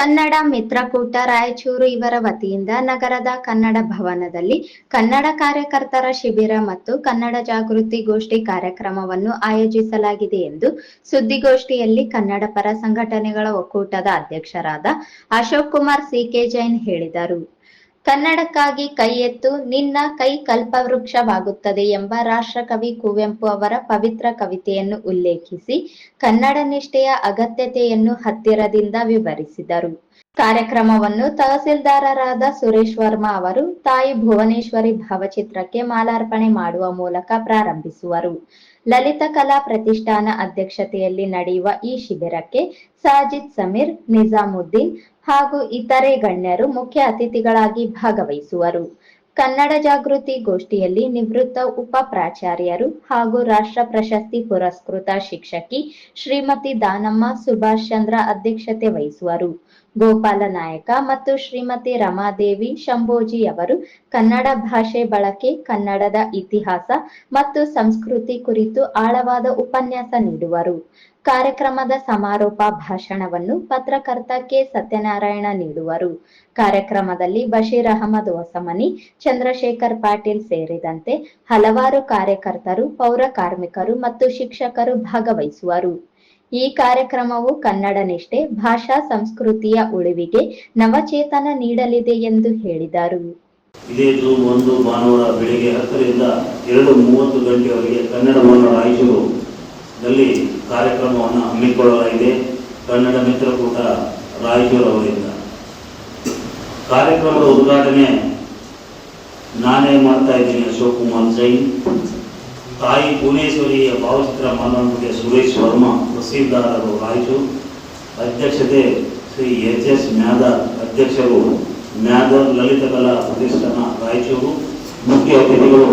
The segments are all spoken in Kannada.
ಕನ್ನಡ ಮಿತ್ರಕೂಟ ರಾಯಚೂರು ಇವರ ವತಿಯಿಂದ ನಗರದ ಕನ್ನಡ ಭವನದಲ್ಲಿ ಕನ್ನಡ ಕಾರ್ಯಕರ್ತರ ಶಿಬಿರ ಮತ್ತು ಕನ್ನಡ ಜಾಗೃತಿ ಗೋಷ್ಠಿ ಕಾರ್ಯಕ್ರಮವನ್ನು ಆಯೋಜಿಸಲಾಗಿದೆ ಎಂದು ಸುದ್ದಿಗೋಷ್ಠಿಯಲ್ಲಿ ಕನ್ನಡ ಪರ ಸಂಘಟನೆಗಳ ಒಕ್ಕೂಟದ ಅಧ್ಯಕ್ಷರಾದ ಅಶೋಕ್ ಕುಮಾರ್ ಸಿಕೆ ಜೈನ್ ಹೇಳಿದರು. ಕನ್ನಡಕ್ಕಾಗಿ ಕೈ ಎತ್ತು ನಿನ್ನ ಕೈ ಕಲ್ಪವೃಕ್ಷವಾಗುತ್ತದೆ ಎಂಬ ರಾಷ್ಟ್ರಕವಿ ಕುವೆಂಪು ಅವರ ಪವಿತ್ರ ಕವಿತೆಯನ್ನು ಉಲ್ಲೇಖಿಸಿ ಕನ್ನಡ ನಿಷ್ಠೆಯ ಅಗತ್ಯತೆಯನ್ನು ಹತ್ತಿರದಿಂದ ವಿವರಿಸಿದರು. ಕಾರ್ಯಕ್ರಮವನ್ನು ತಹಸೀಲ್ದಾರರಾದ ಸುರೇಶ್ ವರ್ಮಾ ಅವರು ತಾಯಿ ಭುವನೇಶ್ವರಿ ಭಾವಚಿತ್ರಕ್ಕೆ ಮಾಲಾರ್ಪಣೆ ಮಾಡುವ ಮೂಲಕ ಪ್ರಾರಂಭಿಸುವರು. ಲಲಿತ ಕಲಾ ಪ್ರತಿಷ್ಠಾನ ಅಧ್ಯಕ್ಷತೆಯಲ್ಲಿ ನಡೆಯುವ ಈ ಶಿಬಿರಕ್ಕೆ ಸಾಜಿದ್ ಸಮೀರ್, ನಿಜಾಮುದ್ದೀನ್ ಹಾಗೂ ಇತರೆ ಗಣ್ಯರು ಮುಖ್ಯ ಅತಿಥಿಗಳಾಗಿ ಭಾಗವಹಿಸುವರು. ಕನ್ನಡ ಜಾಗೃತಿ ಗೋಷ್ಠಿಯಲ್ಲಿ ನಿವೃತ್ತ ಉಪ ಪ್ರಾಚಾರ್ಯರು ಹಾಗೂ ರಾಷ್ಟ್ರ ಪ್ರಶಸ್ತಿ ಪುರಸ್ಕೃತ ಶಿಕ್ಷಕಿ ಶ್ರೀಮತಿ ದಾನಮ್ಮ ಸುಭಾಷ್ ಚಂದ್ರ ಅಧ್ಯಕ್ಷತೆ ವಹಿಸುವರು. ಗೋಪಾಲ ನಾಯಕ ಮತ್ತು ಶ್ರೀಮತಿ ರಮಾದೇವಿ ಶಂಭೋಜಿ ಅವರು ಕನ್ನಡ ಭಾಷೆ ಬಳಕೆ, ಕನ್ನಡದ ಇತಿಹಾಸ ಮತ್ತು ಸಂಸ್ಕೃತಿ ಕುರಿತು ಆಳವಾದ ಉಪನ್ಯಾಸ ನೀಡುವರು. ಕಾರ್ಯಕ್ರಮದ ಸಮಾರೋಪ ಭಾಷಣವನ್ನು ಪತ್ರಕರ್ತ ಕೆ. ಸತ್ಯನಾರಾಯಣ ನೀಡುವರು. ಕಾರ್ಯಕ್ರಮದಲ್ಲಿ ಬಶೀರ್ ಅಹಮದ್ ಹೊಸಮನಿ, ಚಂದ್ರಶೇಖರ್ ಪಾಟೀಲ್ ಸೇರಿದಂತೆ ಹಲವಾರು ಕಾರ್ಯಕರ್ತರು, ಪೌರ ಕಾರ್ಮಿಕರು ಮತ್ತು ಶಿಕ್ಷಕರು ಭಾಗವಹಿಸುವರು. ಈ ಕಾರ್ಯಕ್ರಮವು ಕನ್ನಡ ನಿಷ್ಠೆ, ಭಾಷಾ ಸಂಸ್ಕೃತಿಯ ಉಳಿವಿಗೆ ನವಚೇತನ ನೀಡಲಿದೆ ಎಂದು ಹೇಳಿದರು. ಇದೇ ಜೂನ್ ಒಂದು, ಭಾನುವಾರ ಬೆಳಿಗ್ಗೆ ಹತ್ತರಿಂದ ಎರಡು ಮೂವತ್ತು ಗಂಟೆಯವರೆಗೆ ಕನ್ನಡ ಭವನ ರಾಯಚೂರುನಲ್ಲಿ ಕಾರ್ಯಕ್ರಮವನ್ನು ಹಮ್ಮಿಕೊಳ್ಳಲಾಗಿದೆ ಕನ್ನಡ ಮಿತ್ರಕೂಟ ರಾಯಚೂರು ಅವರಿಂದ. ಕಾರ್ಯಕ್ರಮದ ಉದ್ಘಾಟನೆ ನಾನೇ ಮಾಡ್ತಾ ಇದ್ದೀನಿ, ಅಶೋಕ್ ಕುಮಾರ್ ಜೈನ್. ತಾಯಿ ಭುವನೇಶ್ವರಿಯ ಭಾವಚಿತ್ರ ಮಾನವಂತಿಗೆ ಸುರೇಶ್ ವರ್ಮಾ, ತಹಸೀಲ್ದಾರರು ರಾಯಚೂರು. ಅಧ್ಯಕ್ಷತೆ ಶ್ರೀ ಎಚ್ ಎಸ್ ಮ್ಯಾದರ್ ಅಧ್ಯಕ್ಷರು ಮ್ಯಾದರ್ ಲಲಿತ ಕಲಾ ಪ್ರತಿಷ್ಠಾನ ರಾಯಚೂರು. ಮುಖ್ಯ ಅತಿಥಿಗಳು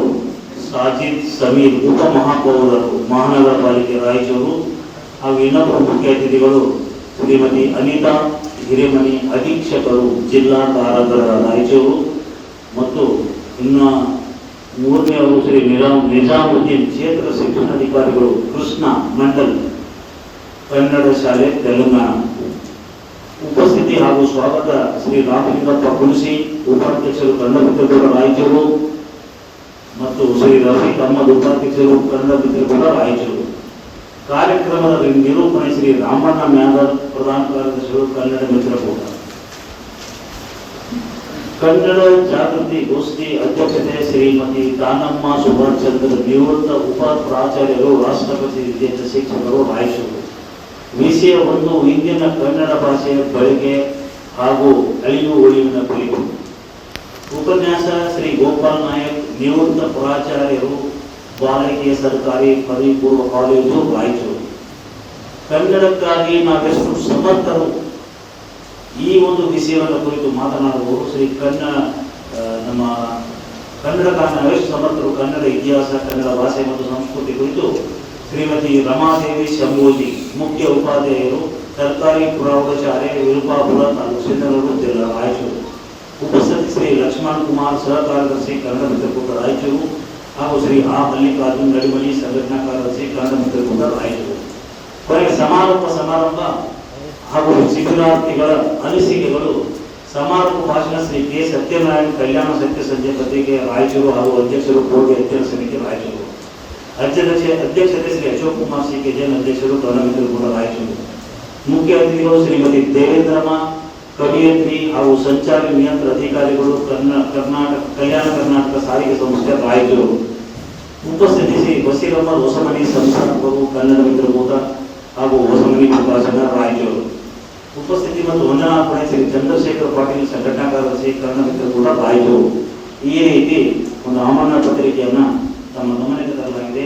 ಸಾಜಿದ್ ಸಮೀರ್, ಉಪ ಮಹಾಪೌರರು ಮಹಾನಗರ ಪಾಲಿಕೆ ರಾಯಚೂರು. ಹಾಗೂ ಇನ್ನೊಬ್ಬರು ಮುಖ್ಯ ಅತಿಥಿಗಳು ಶ್ರೀಮತಿ ಅನಿತಾ, ಹಿರೇಮನಿ ಅಧೀಕ್ಷಕರು, ಜಿಲ್ಲಾ ಕಾರಾಗೃಹ ರಾಯಚೂರು ಮತ್ತು ಇನ್ನು ಮೂರನೆಯವರು ಶ್ರೀ ನಿಜಾಮ್ ನಿಜಾಮುದ್ದೀನ್ ಕ್ಷೇತ್ರ ಶಿಕ್ಷಣಾಧಿಕಾರಿಗಳು ಕೃಷ್ಣ ಮಂಡಲ್, ಕನ್ನಡ ಶಾಲೆ ತೆಲಂಗಾಣ ಉಪಸ್ಥಿತಿ ಹಾಗೂ ಸ್ವಾಗತ ಶ್ರೀ ರಾಮಲಿಂಗಪ್ಪ ಕುಣಸಿ, ಉಪಾಧ್ಯಕ್ಷರು ಕನ್ನಡ ಮಿತ್ರಕೂಟ ರಾಯಚೂರು ಮತ್ತು ಶ್ರೀ ರಫೀಕ್ ಅಹಮದ್ ಉಪಾಧ್ಯಕ್ಷರು ಕನ್ನಡ ಮಿತ್ರಕೂಟ ರಾಯಚೂರು. ಕಾರ್ಯಕ್ರಮದ ನಿರೂಪಣೆ ಶ್ರೀ ರಾಮಣ್ಣ ಮ್ಯಾದರ್ ಪ್ರಧಾನ ಕಾರ್ಯದರ್ಶಿಗಳು ಕನ್ನಡ ಮಿತ್ರಕೂಟ ಕನ್ನಡ ಜಾಗೃತಿ ಗೋಷ್ಠಿ ಅಧ್ಯಕ್ಷತೆ ಶ್ರೀಮತಿ ದಾನಮ್ಮ ಸುಭಾಷ್ ಚಂದ್ರ ನಿವೃತ್ತ ಉಪ ಪ್ರಾಚಾರ್ಯರು, ರಾಷ್ಟ್ರಪತಿ ವಿದ್ಯಾರ್ಥಿ ಶಿಕ್ಷಕರು, ರಾಯಚೂರು. ವಿಷಯ ಒಂದು ಇಂದಿನ ಕನ್ನಡ ಭಾಷೆಯ ಬಳಕೆ ಹಾಗೂ ಅಳಿವು ಉಳಿವಿನ ಕುರಿತು. ಉಪನ್ಯಾಸ ಶ್ರೀ ಗೋಪಾಲ್ ನಾಯಕ್ ನಿವೃತ್ತ ಪ್ರಾಚಾರ್ಯರು ಬಾಲಕಿಯ ಸರ್ಕಾರಿ ಪದವಿ ಪೂರ್ವ ಕಾಲೇಜು ರಾಯಚೂರು. ಕನ್ನಡಕ್ಕಾಗಿ ನಾವೆಷ್ಟು ಸಮರ್ಥರು ಈ ಒಂದು ವಿಷಯವನ್ನು ಕುರಿತು ಮಾತನಾಡುವವರು ಶ್ರೀ ಕನ್ನ ನಮ್ಮ ಕನ್ನಡಕ್ಕಾಗಿ ನಾವೆಷ್ಟು ಸಮರ್ಥರು ಕನ್ನಡ ಇತಿಹಾಸ, ಕನ್ನಡ ಭಾಷೆ ಮತ್ತು ಸಂಸ್ಕೃತಿ ಕುರಿತು ಶ್ರೀಮತಿ ರಮಾದೇವಿ ಶಂಭೋಜಿ, ಮುಖ್ಯ ಉಪಾಧ್ಯಾಯರು, ಸರ್ಕಾರಿ ಪ್ರೌಢಶಾಲೆ ವಿರುಪಾಪುರ ತಾಲೂಕು ಸಿಂಧನೂರು ಜಿಲ್ಲಾ ರಾಯಚೂರು. ಉಪಸ್ಥಿತಿ ಶ್ರೀ ಲಕ್ಷ್ಮಣ್ ಕುಮಾರ್ ಸಹ ಕಾರ್ಯದರ್ಶಿ ಕನ್ನಡ ಮಿತ್ರಕೂಟ ರಾಯಚೂರು. ಹಾಗೂ ಶ್ರೀ ಆ ಮಲ್ಲಿಕಾರ್ಜುನ್ ನಡುಮಲಿ ಸಂಘಟನಾ ಕಾರ್ಯದರ್ಶಿ ಕನ್ನಡ ಆಯಿತು. ಕೊನೆಗೆ ಸಮಾರೋಪ ಸಮಾರಂಭ ಹಾಗೂ ಶಿಬಿರಾರ್ಥಿಗಳ ಅನಿಸಿಕೆಗಳು ಸಮಾರೋಪ ಭಾಷಣ ಶ್ರೀ ಕೆ. ಸತ್ಯನಾರಾಯಣ ಕಲ್ಯಾಣ ಸತ್ಯ ಸಂಜೆ ಪತ್ರಿಕೆ ರಾಯಚೂರು ಹಾಗೂ ಅಧ್ಯಕ್ಷರು ಕೋಟಿ ಅಧ್ಯಯನ ಸಮಿತಿ ರಾಯಚೂರು. ಅಧ್ಯಕ್ಷತೆ ಅಧ್ಯಕ್ಷತೆ ಶ್ರೀ ಅಶೋಕ್ ಕುಮಾರ್ ಸಿ ಕೆ. ಜೈನ್ ಅಧ್ಯಕ್ಷರು ಕನ್ನಡ ಕೂಡ ರಾಯಚೂರು. ಮುಖ್ಯ ಅತಿಥಿಗಳು ಶ್ರೀಮತಿ ದೇವೇಂದ್ರಮ್ಮ ಕವಿಯತ್ರಿ ಹಾಗೂ ಸಂಚಾರಿ ನಿಯಂತ್ರ ಅಧಿಕಾರಿಗಳು ಕರ್ನಾ, ಕರ್ನಾಟಕ, ಕಲ್ಯಾಣ ಕರ್ನಾಟಕ ಸಾರಿಗೆ ಸಂಸ್ಥೆ ರಾಯಚೂರು. ಉಪಸ್ಥಿತಿಸಿ ಬಸೀರಮ್ಮ ಹೊಸಮನಿ ಸಂಸ್ಥಾಪಕರು, ಕನ್ನಡ ಮಿತ್ರ ಮಿತ್ರಕೂಟ ಹಾಗೂ ಹೊಸಮನಿ ಪ್ರಕಾಶನ ರಾಯಚೂರು. ಉಪಸ್ಥಿತಿ ಮತ್ತು ವಂದನಾರ್ಪಣೆ ಶ್ರೀ ಚಂದ್ರಶೇಖರ್ ಪಾಟೀಲ್ ಸಂಘಟನಾ ಕಾರ್ಯದರ್ಶಿ ಕನ್ನಡ ಮಿತ್ರಕೂಟ ರಾಯಚೂರು. ಈ ರೀತಿ ಒಂದು ಆಮರಣ ಪತ್ರಿಕೆಯನ್ನ ತಮ್ಮ ಗಮನಕ್ಕೆ ತರಲಾಗಿದೆ.